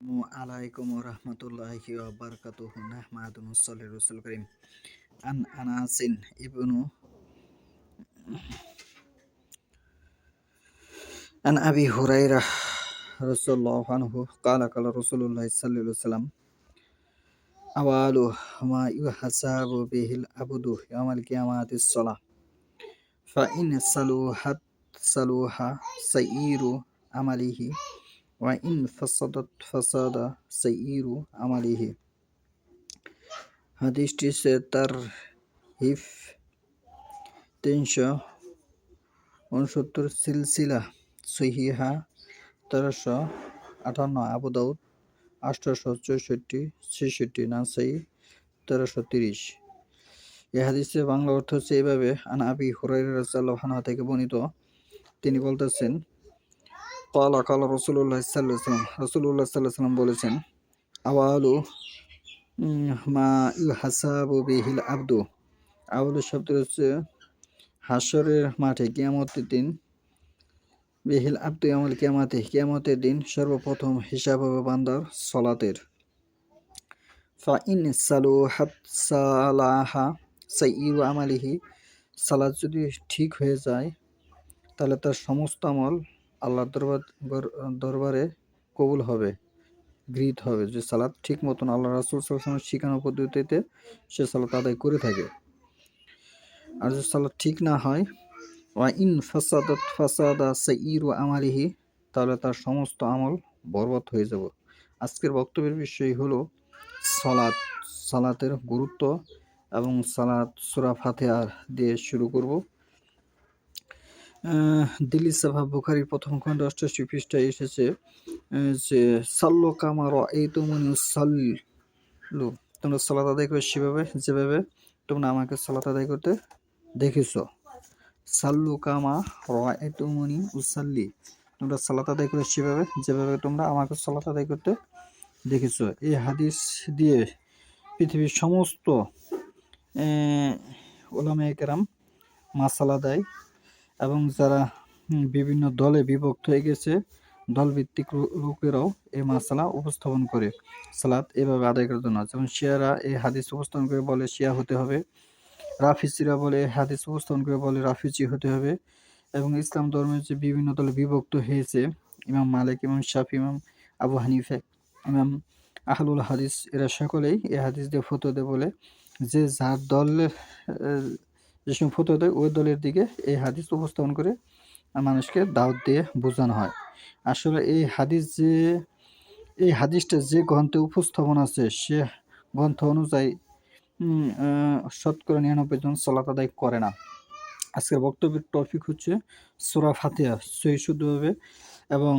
আসসালামু আলাইকুম রহমতুল্লাহি ওবারকাতুহু নাহমাদু নুসাল্লি রাসূল করিম আন আনাসিন ইবনু عن أبي هريرة رضي الله عنه قال قال رسول الله صلى الله عليه وسلم أول ما يحسب به العبد يوم القيامة الصلاة فإن صلوحت صلوح سير عمله وإن فسدت فساد سير عمله হাদিসটি সে তার হিফ তিনশো উনসত্তর সিলসিলা সহিহা তেরোশো আটান্ন আবু দাউদ আঠারোশো চৌষট্টি ছেষট্টি নাসাই তেরোশো তিরিশ এ হাদিসের বাংলা অর্থ হচ্ছে এইভাবে আন আবি হুরাই রাজাল্লাহানা থেকে বর্ণিত তিনি বলতেছেন কালা কালা রসুল্লাহ সাল্লাহ সাল্লাম রসুল্লাহ সাল্লাহ সাল্লাম বলেছেন আওয়ালু মা ইউ হাসাবু বিহিল আব্দু আওয়ালু শব্দ হচ্ছে হাসরের মাঠে কিয়ামতের দিন বিহিল আব্দু আমল কিয়ামাতে কিয়ামতের দিন সর্বপ্রথম হিসাব হবে বান্দার সলাতের। ফাইন সালুহাত সালাহা সাইয়ু আমালিহি সালাত যদি ঠিক হয়ে যায়, তাহলে তার সমস্ত আমল আল্লাহর দরবার দরবারে কবুল হবে, গৃহীত হবে। যে সালাদ ঠিক মতন আল্লাহ রাসুল সাল্লামের শিখানো পদ্ধতিতে সে সালাত আদায় করে থাকে। আর যদি সালাদ ঠিক না হয়, ওয়া ইন ফাসাদাত ফাসাদা সাইরু আমালিহি, তাহলে তার সমস্ত আমল বরবাদ হয়ে যাব। আজকের বক্তব্যের বিষয় হলো সালাত, সালাতের গুরুত্ব এবং সালাত সুরা ফাতেহার দিয়ে শুরু করব। দিল্লি সাভা বুখারির প্রথম খণ্ড অষ্টাশি পৃষ্ঠায় এসেছে যে, সাল্লো কামার এই তো মনে সাল্লু তোমরা সালাত আদায় করবে সেভাবে, যেভাবে তোমরা আমাকে সালাত আদায় করতে দেখেছ। সাল্লু কামা র এই তো উসাল্লি তোমরা সালাত আদায় করে সেভাবে, যেভাবে তোমরা আমাকে সালাত আদায় করতে দেখেছ। এই হাদিস দিয়ে পৃথিবীর সমস্ত ওলামে কেরাম মাসালা দেয়। এবং যারা বিভিন্ন দলে বিভক্ত হয়ে গেছে, দলভিত্তিক লোকেরাও এই মাসালা উপস্থাপন করে। সালাত এভাবে আদায় করার জন্য যেমন শিয়ারা এই হাদিস উপস্থাপন করে বলে শিয়া হতে হবে। রাফিজিরা বলে হাদিস উপস্থাপন করে বলে রাফিজি হতে হবে। এবং ইসলাম ধর্মের যে বিভিন্ন দলে বিভক্ত হয়েছে, ইমাম মালিক, ইমাম শাফি, ইমাম আবু হানিফে, ইমাম আহলুল হাদিস, এরা সকলেই এ হাদিস দিয়ে ফতো দেয় বলে, যে যার দলের যে সময় ফতো দেয়, ওই দলের দিকে এই হাদিস উপস্থাপন করে মানুষকে দাওয়াত দিয়ে বোঝানো হয়। আসলে এই হাদিস যে, এই হাদিসটা যে গ্রন্থে উপস্থাপন আছে, সে গ্রন্থ অনুযায়ী শতকরা নিরানব্বই জন সলাত আদায় করে না। আজকের বক্তব্যের টপিক হচ্ছে সোরা ফাতিয়া সহি শুদ্ধভাবে এবং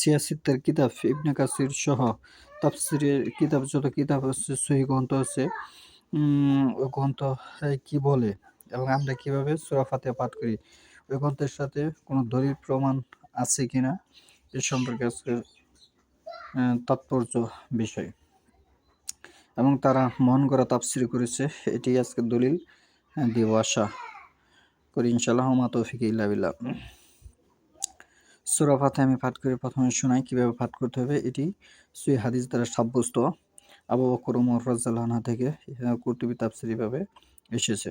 সিয়াসিত্তের কিতাব, ইবনে কাসির সহ তাফসিরের কিতাব, যত কিতাব আছে, সহি গ্রন্থ আছে গ্রন্থ কি বলে? এবং আমরা কীভাবে সুরাফাতে পাঠ করি? ওই গ্রন্থের সাথে কোনো দলিল প্রমাণ আছে কিনা? এ সম্পর্কে আজকে তাৎপর্য বিষয়। এবং তারা মন করা তাফসির করেছে এটি আজকে দলিল দিব আশা করি ইনশাল্লাহ মা তৌফিক ইল্লা সুরা ফাতে আমি পাঠ করে প্রথমে শোনাই, কীভাবে পাঠ করতে হবে, এটি সুই হাদিস দ্বারা সাব্যস্ত। আবু বকর, উমর রাজ্জাল্লাহা থেকে কর্তৃবী তাফসিরিভাবে এসেছে।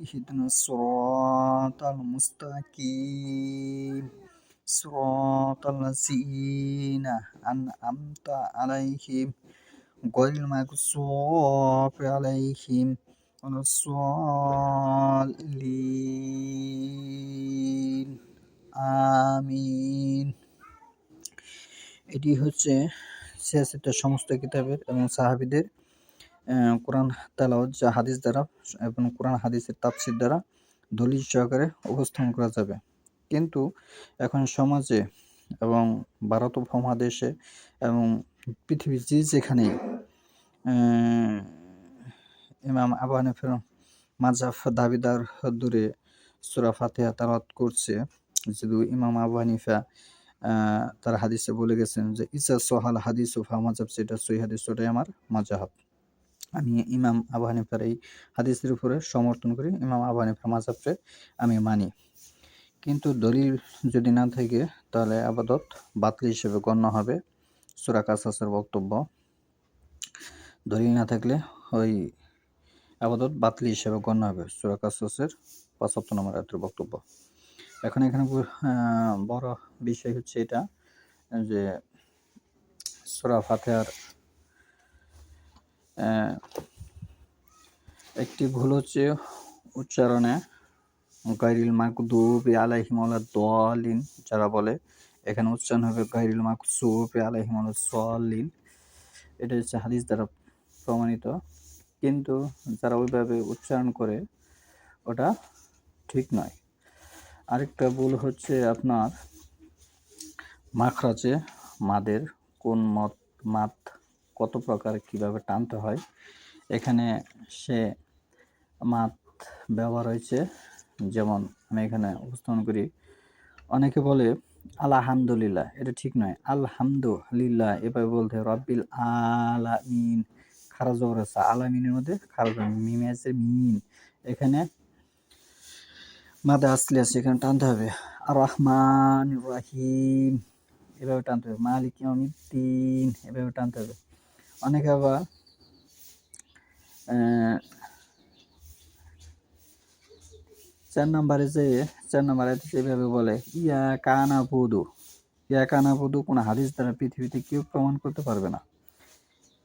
اهدنا الصراط المستقيم صراط الذين أنعمت عليهم غير المغضوب عليهم ولا الضالين আমিন এটি হচ্ছে সিয়াসিতের সমস্ত কিতাবের এবং সাহাবিদের কোরআন তেলাওয়াত যা হাদিস দ্বারা এবং কোরআন হাদিসের তাফসির দ্বারা দলিল সহকারে উপস্থাপন করা যাবে। কিন্তু এখন সমাজে এবং ভারত উপমহাদেশে এবং পৃথিবীর যে যেখানে ইমাম আবু হানিফার মাজাফ দাবিদার দূরে সুরা ফাতিহা তালাত করছে, যেহেতু ইমাম আবু হানিফা তার হাদিসে বলে গেছেন যে, ইসা সোহাল হাদিস উফা মাজাব যেটা সই হাদিস, ওটাই আমার মাজাহাব আমি ইমাম আবু হানিফার এই হাদিসের উপরে সমর্থন করি, ইমাম আবু হানিফার মাজাবকে আমি মানি। কিন্তু দলিল যদি না থাকে, তাহলে আবাদত বাতিল হিসেবে গণ্য হবে সুরা কাসাসের বক্তব্য। দলিল না থাকলে ওই আবাদত বাতিল হিসেবে গণ্য হবে সুরা কাসাসের পঁচাত্তর নম্বর আয়াতের বক্তব্য। এখন এখানে বড় বিষয় হচ্ছে এটা যে সুরা ফাতেহার একটি ভুল হচ্ছে উচ্চারণে। গাইরিল মাকদুব আলাইহিম দলিন যারা বলে, এখানে উচ্চারণ হবে গাইরিল মাকসুব আলাইহিম সলিন এটা হচ্ছে হাদিস দ্বারা প্রমাণিত। কিন্তু যারা ওইভাবে উচ্চারণ করে, ওটা ঠিক নয়। আরেকটা ভুল হচ্ছে আপনার মাখরাজে মাদের কোন মত মাত কত প্রকার কীভাবে টানতে হয়। এখানে সে মাত ব্যবহার হয়েছে। যেমন আমি এখানে উপস্থাপন করি, অনেকে বলে, আলহামদুলিল্লাহ। এটা ঠিক নয়। আলহামদুলিল্লাহ। এভাবে বলতে রব্বিল আলামিন। খারাজ জবর আছে। আলামিনের মধ্যে খারাজ মিমে আছে মিন এখানে মাদা আসলে আছে, এখানে টানতে হবে। আর রহমান রাহিম। এভাবে টানতে হবে। মালিক ইয়াউমিদ্দিন। এভাবে টানতে হবে। অনেকে আবার চার নম্বরে যে, চার নম্বরে যেভাবে বলে, ইয়া কানা বুধু ইয়া কানা বুধু কোনো হাদিস দ্বারা পৃথিবীতে কেউ প্রমাণ করতে পারবে না।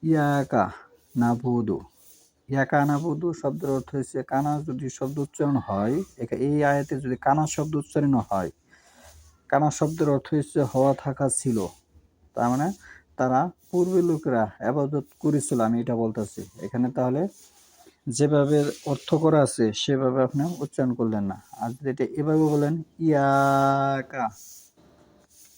ইয়া কা না বুধু ইয়া কানা বুধু শব্দের অর্থ হচ্ছে কানা যদি শব্দ উচ্চারণ হয় এই আয়াতে যদি কানা শব্দ উচ্চারণ হয়, কানা শব্দের অর্থ হচ্ছে হওয়া থাকা ছিল, তার মানে তারা পূর্বের লোকেরা আবাদত করেছিল, আমি এটা বলতেছি। এখানে তাহলে যেভাবে অর্থ করা আছে, সেভাবে আপনি উচ্চারণ করলেন না। আর যদি এটা এভাবে বলেন, ইয়াকা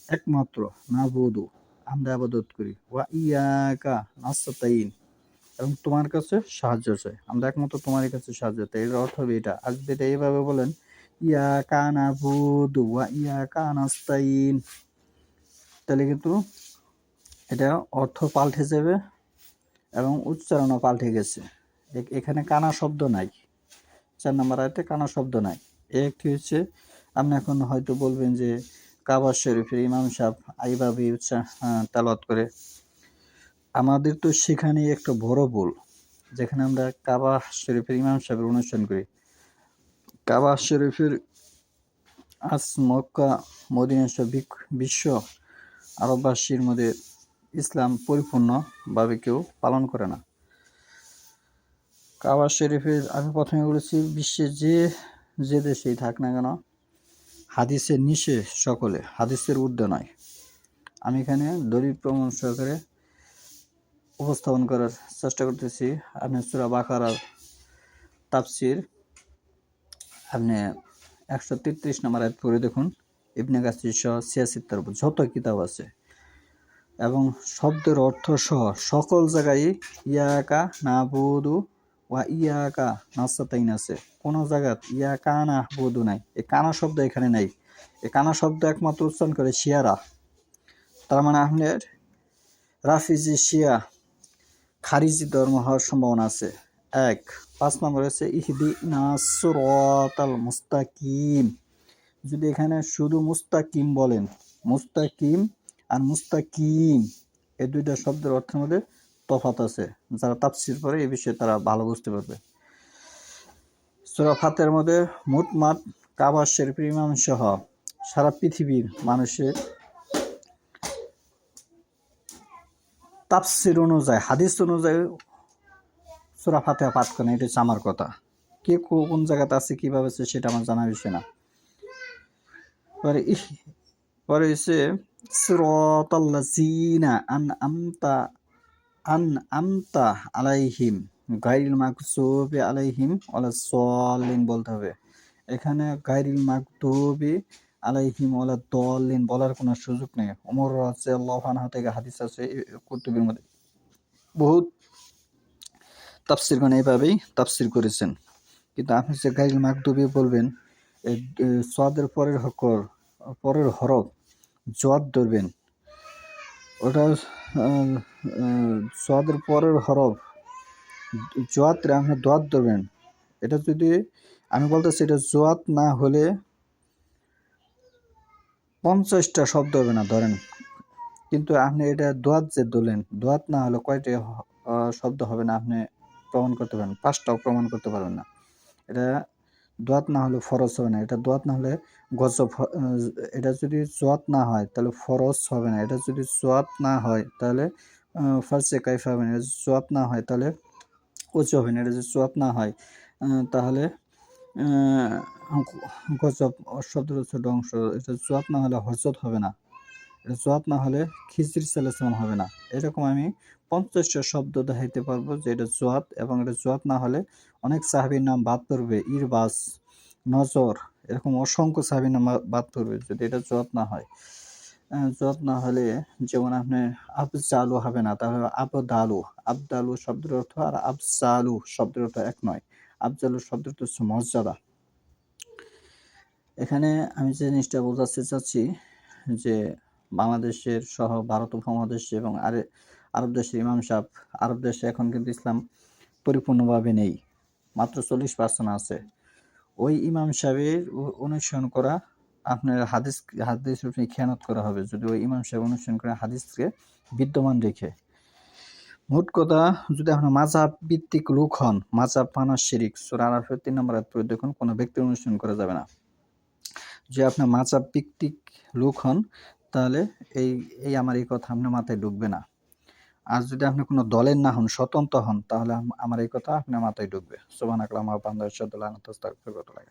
একমাত্র না বধু আমরা আবাদত করি। ওয়া ইয়াকা নাস্তাইন এবং তোমার কাছে সাহায্য চাই। আমরা একমাত্র তোমার কাছে সাহায্য চাই। এর অর্থ হবে এটা। আর যদি এটা এভাবে বলেন ইয়া কানা বুধু ওয়া ইয়া কানাস্তাইন তাহলে কিন্তু এটা অর্থ পাল্টে যাবে এবং উচ্চারণও পাল্টে গেছে। এখানে কানা শব্দ নাই। চার নম্বর আয়তে কানা শব্দ নাই। একটি হচ্ছে, আপনি এখন হয়তো বলবেন যে কাবা শরীফের ইমাম সাহেব এইভাবে উচ্চা তালাত করে। আমাদের তো সেখানেই একটা বড় ভুল, যেখানে আমরা কাবা শরীফের ইমাম সাহেবের অনুষ্ঠান করি। কাবা শরীফের আজ মক্কা মদিনা বিশ্ব আরববাসীর মধ্যে ইসলাম পরিপূর্ণভাবে কেউ পালন করে না। কাবা শরীফের আমি প্রথমে বলেছি বিশ্বের যে যে দেশেই থাক না কেন হাদিসের নিচে সকলে, হাদিসের ঊর্ধ্বে নয়। আমি এখানে দলিল প্রমাণ সহকারে উপস্থাপন করার চেষ্টা করতেছি। আপনি সুরা বাকারার তাফসির, আপনি একশো তেত্রিশ নম্বর আয়াত পড়ে দেখুন। ইবনে কাসির সহ সিয়াসিত্তার যত কিতাব আছে এবং শব্দের অর্থ সহ সকল জায়গায় ইয়াকা না বুধু ওয়া ইয়াকা নাস্তাইন আছে। কোনো জায়গাত ইয়া কানা বুধু নাই। এ কানা শব্দ এখানে নাই। এ কানা শব্দ একমাত্র উচ্চারণ করে শিয়ারা। তার মানে আপনার রাফিজি, শিয়া, খারিজি ধর্ম হওয়ার সম্ভাবনা আছে। এক, পাঁচ নম্বর হচ্ছে ইহদি নাসরাতাল মুস্তাকিম। যদি এখানে শুধু মুস্তাকিম বলেন, মুস্তাকিম আর মুস্তাকিম এই দুইটা শব্দের অর্থের মধ্যে তফাত আছে। যারা তাফসির পড়ে এই বিষয়ে তারা ভালো বুঝতে পারবে। সূরা ফাতের মধ্যে মোটমাট কাবা শরীফের ইমাম সহ সারা পৃথিবীর মানুষের তাপসির অনুযায়ী, হাদিস অনুযায়ী সূরা ফাতিহা পাঠ করেন। এটা হচ্ছে আমার কথা। কে কোন জায়গাতে আছে, কীভাবে আছে, সেটা আমার জানা বিষয় না। পরে পরে সিরাতাল্লাযীনা আনআমতা আনআমতা আলাইহিম গায়রিল মাগযুবি আলাইহিম ওয়ালাস সালিন বলতে হবে। এখানে গায়রিল মাগদুবি আলাইহিম ওয়ালা দলিন বলার কোনো সুযোগ নেই। ওমর আছে আল্লাহ থেকে হাদিস আছে কুতুবের মধ্যে। বহুত তাফসির মানে এইভাবেই তাফসির করেছেন। কিন্তু আপনি যে গাইল মাকদুবি বলবেন সোয়াদের পরের হকর পরের হরফ জোয়াদ ধরবেন। ওটা আহ, পরের হরফ। জোয়াত আপনি দোয়াত ধরবেন। এটা যদি আমি বলতেছি এটা জোয়াত না হলে পঞ্চাশটা শব্দ হবে না ধরেন। কিন্তু আপনি এটা দোয়াত যে ধরলেন দোয়াত না হলে কয়টি শব্দ হবে না আপনি প্রমাণ করতে পারেন পাঁচটাও প্রমাণ করতে পারবেন না। এটা দোয়াত না হলে ফরজ হবে না। এটা দোয়াত না হলে গজব এটা যদি জোয়াত না হয়, তাহলে ফরজ হবে না। এটা যদি জোয়াত না হয়, তাহলে ফার্স্ট ফার্সে কাইফা হবে না। জোয়াত না হয়, তাহলে উঁচু হবে না। এটা যদি জোয়াত না হয় তাহলে গজব শব্দের ছোট অংশ। এটা জোয়াত না হলে হজরত হবে না। জোয়াত না হলে খিচড়ি সালাম হবে না। এরকম আমি পঞ্চাশটা শব্দ দেখাইতে পারব যে এটা জোয়াত এবং এটা জোয়াত না হলে অনেক সাহাবির নাম বাদ পড়বে, ইরবাস, নজর, এরকম অসংখ্য সাহাবির নাম বাদ পড়বে যদি এটা জোয়াত না হয়। জোয়াত না হলে যেমন আপনি আবজালু হবে না, তাহলে আবদালু আবদালু শব্দের অর্থ আর আবজালু শব্দের অর্থ এক নয়। আবজালু শব্দের অর্থ হচ্ছে মর্যাদা। এখানে আমি যে জিনিসটা বোঝাতে চাচ্ছি যে বাংলাদেশের সহ ভারত উপমহাদেশ এবং আরে, আরব দেশের ইমাম সাহেব, আরব দেশে এখন কিন্তু ইসলাম পরিপূর্ণভাবে নেই। মাত্র চল্লিশ পার্সেন্ট আছে। ওই ইমাম সাহেবের অনুসরণ করা আপনার হাদিস হাদিস উপরে খেয়ানত করা হবে। যদি ওই ইমাম সাহেব অনুসরণ করে হাদিসকে বিদ্যমান রেখে। মোট কথা, যদি আপনার মাজাব ভিত্তিক লোক হন মাজাব পানা শিরিক, সুরা আরাফের তিন নম্বর পড়ে দেখুন, কোনো ব্যক্তি অনুসরণ করা যাবে না। যে আপনার মাজাব ভিত্তিক লোক হন তাহলে এই এই আমার এই কথা আপনার মাথায় ঢুকবে না। আর যদি আপনি কোনো দলের না হন, স্বতন্ত্র হন, তাহলে আমার এই কথা আপনার মাথায় ঢুকবে। সোমান আকলাম সাদুল্লাহ লাগে